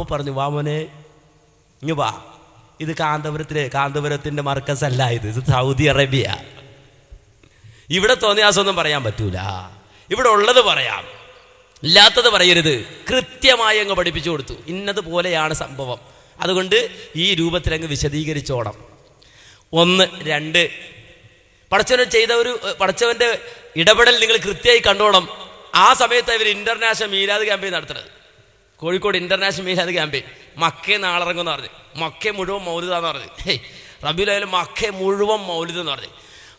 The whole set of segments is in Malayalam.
അപ്പോൾ പറഞ്ഞു വാമനെ ഇങ്ങ് വാ. ഇത് കാന്തപുരത്തിലെ കാന്തപുരത്തിന്റെ മർക്കസല്ല ഇത്. ഇത് സൗദി അറേബ്യ. ഇവിടെ തോന്നിയാസൊന്നും പറയാൻ പറ്റൂല. ഇവിടെ ഉള്ളത് പറയാം. ഇല്ലാത്തത് പറയരുത്. കൃത്യമായി അങ്ങ് പഠിപ്പിച്ചു കൊടുത്തു. ഇന്നതുപോലെയാണ് സംഭവം. അതുകൊണ്ട് ഈ രൂപത്തിൽ അങ്ങ് വിശദീകരിച്ചോണം. ഒന്ന് രണ്ട്. പടച്ചവൻ ചെയ്ത ഒരു പടച്ചവന്റെ ഇടപെടൽ നിങ്ങൾ കൃത്യമായി കണ്ടോണം. ആ സമയത്ത് ഇവർ ഇന്റർനാഷണൽ മീരാത് ക്യാമ്പയിൻ നടത്തുന്നത്. Kozhikode international Milad campaign. നാളിറങ്ങും എന്ന് പറഞ്ഞു. മക്ക മുഴുവൻ മൗലിതാന്ന് പറഞ്ഞു. ഹേയ് റബിലായാലും മക്കേ മുഴുവൻ മൗലിത എന്ന് പറഞ്ഞു.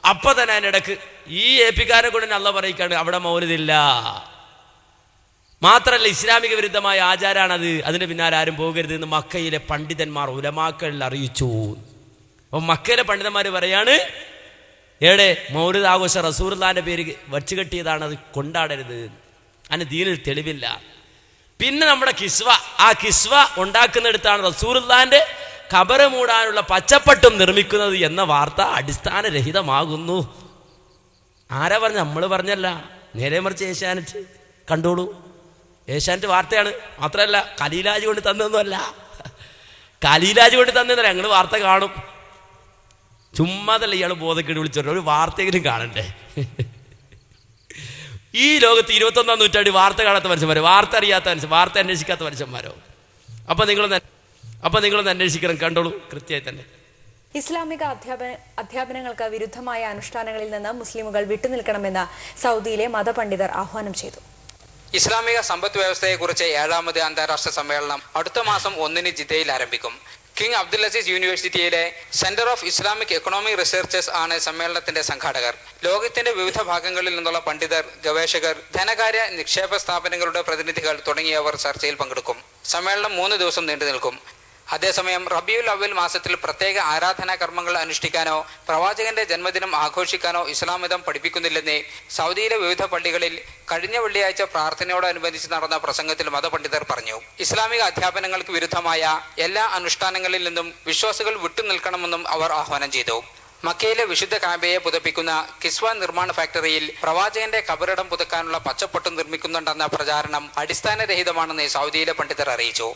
അപ്പൊ തന്നെ അതിനിടക്ക് ഈ ഏപ്പിക്കാരെ കൂടെ അല്ല പറയിക്കാണ് അവിടെ മൗലിതില്ല മാത്രല്ല ഇസ്ലാമിക വിരുദ്ധമായ ആചാരാണത്. അതിന്റെ പിന്നാലെ ആരും പോകരുത് എന്ന് മക്കയിലെ പണ്ഡിതന്മാർ ഉലമാക്കളിൽ അറിയിച്ചു. അപ്പൊ മക്കയിലെ പണ്ഡിതന്മാർ പറയാണ് ഏടെ മൗലിദ് ആഘോഷ റസൂർലാന്റെ പേര് വച്ചു കെട്ടിയതാണ് അത് കൊണ്ടാടരുത്. അതിന് ദീനിൽ തെളിവില്ല. പിന്നെ നമ്മുടെ കിസ്വ. ആ കിസ്വ ഉണ്ടാക്കുന്നിടത്താണ് റസൂറുല്ലാന്റെ കബറ് മൂടാനുള്ള പച്ചപ്പട്ടും നിർമ്മിക്കുന്നത് എന്ന വാർത്ത അടിസ്ഥാനരഹിതമാകുന്നു. ആരാ പറഞ്ഞ? നമ്മൾ പറഞ്ഞല്ല. നേരെ മറിച്ച് ഏഷ്യാനെറ്റ് കണ്ടോളൂ. ഏഷ്യാനെറ്റ് വാർത്തയാണ്. മാത്രമല്ല കലീലാജ് കൊണ്ട് തന്നൊന്നുമല്ല കലീലാജ് കൊണ്ട് തന്നെന്നല്ല ഞങ്ങൾ വാർത്ത കാണും. ചുമ്മാതല്ല ഇയാൾ ബോധക്കേട് വിളിച്ചോ ഒരു വാർത്തയെങ്കിലും കാണണ്ടേ? ഈ ലോകത്ത് ഇരുപത്തൊന്നാം നൂറ്റാണ്ടി വാർത്ത കാണാത്ത മനുഷ്യന്മാരോ വാർത്ത അറിയാത്ത മനുഷ്യൻ വാർത്ത അന്വേഷിക്കാത്ത മനുഷ്യന്മാരോ? അപ്പൊ നിങ്ങളൊന്ന് അപ്പൊ നിങ്ങളൊന്ന് അന്വേഷിക്കണം കണ്ടോളൂ കൃത്യമായി തന്നെ. ഇസ്ലാമിക അധ്യാപന അധ്യാപനങ്ങൾക്ക് വിരുദ്ധമായ അനുഷ്ഠാനങ്ങളിൽ നിന്ന് മുസ്ലിമുകൾ വിട്ടുനിൽക്കണമെന്ന് സൗദിയിലെ മതപണ്ഡിതർ ആഹ്വാനം ചെയ്തു. ഇസ്ലാമിക സമ്പദ് വ്യവസ്ഥയെക്കുറിച്ച് ഏഴാമത് അന്താരാഷ്ട്ര സമ്മേളനം അടുത്ത മാസം ഒന്നിന് ജിദ്ദയിൽ ആരംഭിക്കും. കിങ് അബ്ദുൽ അസീസ് യൂണിവേഴ്സിറ്റിയിലെ centre of Islamic economic researchers ആണ് സമ്മേളനത്തിന്റെ സംഘാടകർ. ലോകത്തിന്റെ വിവിധ ഭാഗങ്ങളിൽ നിന്നുള്ള പണ്ഡിതർ ഗവേഷകർ ധനകാര്യ നിക്ഷേപ സ്ഥാപനങ്ങളുടെ പ്രതിനിധികൾ തുടങ്ങിയവർ ചർച്ചയിൽ പങ്കെടുക്കും. സമ്മേളനം മൂന്ന് ദിവസം നീണ്ടു നിൽക്കും. അതേസമയം റബിയുൽ അവൽ മാസത്തിൽ പ്രത്യേക ആരാധനാ കർമ്മങ്ങൾ അനുഷ്ഠിക്കാനോ പ്രവാചകന്റെ ജന്മദിനം ആഘോഷിക്കാനോ ഇസ്ലാം മതം പഠിപ്പിക്കുന്നില്ലെന്ന് സൗദിയിലെ വിവിധ പള്ളികളിൽ കഴിഞ്ഞ വെള്ളിയാഴ്ച പ്രാർത്ഥനയോടനുബന്ധിച്ച് നടന്ന പ്രസംഗത്തിൽ മതപണ്ഡിതർ പറഞ്ഞു. ഇസ്ലാമിക അധ്യാപനങ്ങൾക്ക് വിരുദ്ധമായ എല്ലാ അനുഷ്ഠാനങ്ങളിൽ നിന്നും വിശ്വാസികൾ വിട്ടുനിൽക്കണമെന്നും അവർ ആഹ്വാനം ചെയ്തു. മക്കയിലെ വിശുദ്ധ കാബയെ പുതപ്പിക്കുന്ന കിസ്വ നിർമ്മാണ ഫാക്ടറിയിൽ പ്രവാചകന്റെ കബറിടം പുതുക്കാനുള്ള പച്ചപ്പൊട്ട് നിർമ്മിക്കുന്നുണ്ടെന്ന പ്രചാരണം അടിസ്ഥാനരഹിതമാണെന്ന് സൗദിയിലെ പണ്ഡിതർ അറിയിച്ചു.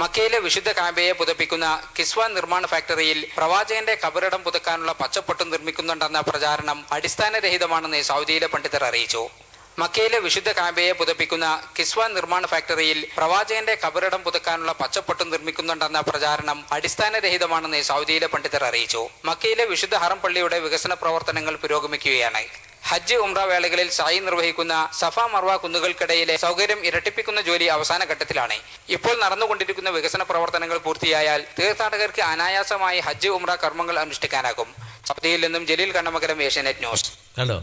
മക്കയിലെ വിശുദ്ധ കാബയെ പുതപ്പിക്കുന്ന കിസ്വ നിർമ്മാണ ഫാക്ടറിയിൽ പ്രവാചകന്റെ കബറിടം പുതുക്കാനുള്ള പച്ചപ്പൊട്ട് നിർമ്മിക്കുന്നുണ്ടെന്ന പ്രചാരണം അടിസ്ഥാനരഹിതമാണെന്ന് സൗദിയിലെ പണ്ഡിതർ അറിയിച്ചു. മക്കയിലെ വിശുദ്ധ കാബയെ പുതപ്പിക്കുന്ന കിസ്വ നിർമ്മാണ ഫാക്ടറിയിൽ പ്രവാചകന്റെ കബറിടം പുതുക്കാനുള്ള പച്ചപ്പൊട്ട് നിർമ്മിക്കുന്നുണ്ടെന്ന പ്രചാരണം അടിസ്ഥാനരഹിതമാണെന്ന് സൗദിയിലെ പണ്ഡിതർ അറിയിച്ചു. മക്കയിലെ വിശുദ്ധ ഹറം പള്ളിയുടെ വികസന പ്രവർത്തനങ്ങൾ പുരോഗമിക്കുകയാണ്. ഹജ്ജ് ഉംറ വേളകളിൽ സായി നിർവഹിക്കുന്ന സഫ മർവ കുന്നുകൾക്കിടയിലെ സൗകര്യം ഇരട്ടിപ്പിക്കുന്ന ജോലി അവസാന ഘട്ടത്തിലാണ്. ഇപ്പോൾ നടന്നുകൊണ്ടിരിക്കുന്ന വികസന പ്രവർത്തനങ്ങൾ പൂർത്തിയായാൽ തീർത്ഥാടകർക്ക് അനായാസമായി ഹജ്ജ് ഉംറ കർമ്മങ്ങൾ അനുഷ്ഠിക്കാനാകും. സൗദിയിൽ നിന്നും ജലീൽ കണ്ണമകരം ഏഷ്യാനെറ്റ് ന്യൂസ്. കണ്ടോ?